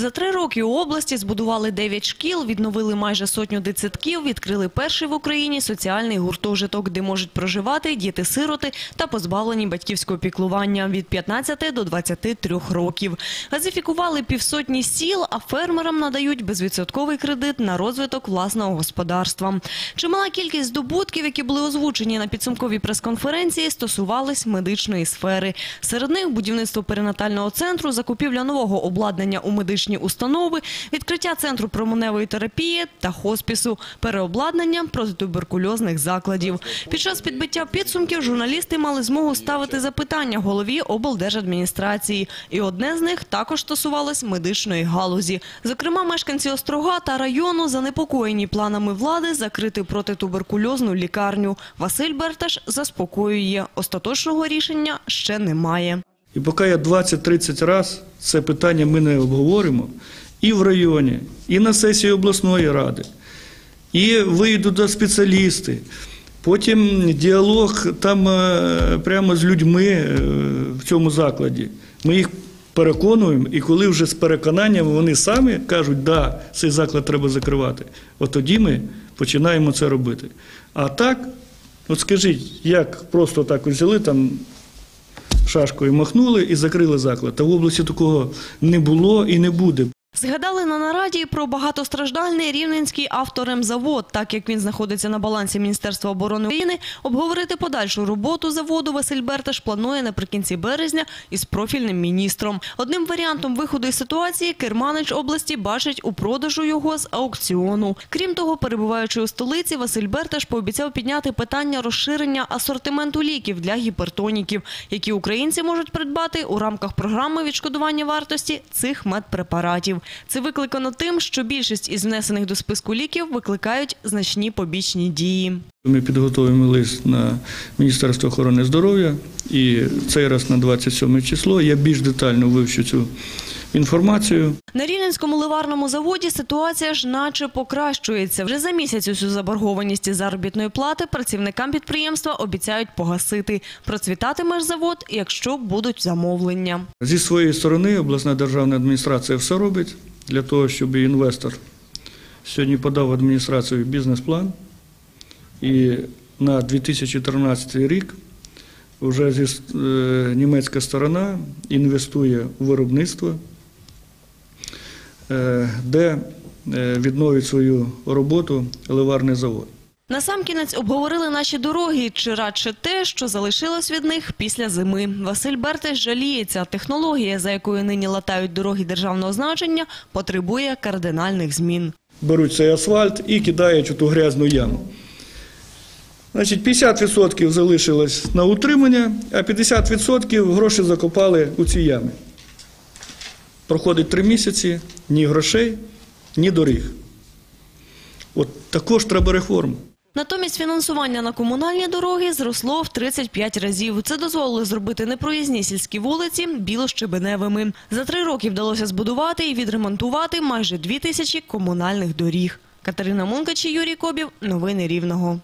За три роки у області збудували 9 шкіл, відновили майже сотню дитсадків, відкрили перший в Україні соціальний гуртожиток, де можуть проживати діти-сироти та позбавлені батьківського піклування від 15 до 23 років. Газифікували півсотні сіл, а фермерам надають безвідсотковий кредит на розвиток власного господарства. Чимала кількість здобутків, які були озвучені на підсумковій прес-конференції, стосувались медичної сфери. Серед них будівництво перинатального центру, закупівля нового обладнання у медичні установи, відкриття центру променевої терапії та хоспісу, переобладнання протитуберкульозних закладів. Під час підбиття підсумків журналісти мали змогу ставити запитання голові облдержадміністрації. І одне з них також стосувалось медичної галузі. Зокрема, мешканці Острога та району занепокоєні планами влади закрити протитуберкульозну лікарню. Василь Берташ заспокоює. Остаточного рішення ще немає. І поки я 20-30 разів це питання ми не обговоримо і в районі, і на сесії обласної ради, і вийдуть до спеціалісти. Потім діалог там е, прямо з людьми е, в цьому закладі. Ми їх переконуємо, і коли вже з переконанням вони самі кажуть, да, цей заклад треба закривати, от тоді ми починаємо це робити. А так, от скажіть, як просто так взяли там шашкою махнули і закрили заклад. Та в області такого не було і не буде. Згадали на нараді про багатостраждальний рівненський авторемзавод, так як він знаходиться на балансі Міністерства оборони України. Обговорити подальшу роботу заводу Василь Берташ планує наприкінці березня із профільним міністром. Одним варіантом виходу із ситуації Керманич області бачить у продажу його з аукціону. Крім того, перебуваючи у столиці, Василь Берташ пообіцяв підняти питання розширення асортименту ліків для гіпертоніків, які українці можуть придбати у рамках програми відшкодування вартості цих медпрепаратів. Це викликано тим, що більшість із внесених до списку ліків викликають значні побічні дії. Ми підготуємо лист на Міністерство охорони здоров'я і цей раз на 27 число я більш детально вивчу цю інформацію. На Рівненському ливарному заводі ситуація ж наче покращується. Вже за місяць усю заборгованість із заробітної плати працівникам підприємства обіцяють погасити. Процвітатиме ж завод, якщо будуть замовлення. Зі своєї сторони обласна державна адміністрація все робить для того, щоб інвестор сьогодні подав в адміністрацію бізнес-план. І на 2013 рік вже зі, е, німецька сторона інвестує у виробництво, де е, відновить свою роботу ливарний завод. Насамкінець обговорили наші дороги, чи радше те, що залишилось від них після зими. Василь Бертеш жаліється, технологія, за якою нині латають дороги державного значення, потребує кардинальних змін. беруть цей асфальт і кидають у ту грязну яму. Значить, 50% залишилось на утримання, а 50% гроші закопали у ці ями. Проходить три місяці, ні грошей, ні доріг. От також треба реформу. Натомість фінансування на комунальні дороги зросло в 35 разів. Це дозволило зробити непроїзні сільські вулиці білощебеневими. За три роки вдалося збудувати і відремонтувати майже дві тисячі комунальних доріг. Катерина Мункач і Юрій Кобів. Новини Рівного.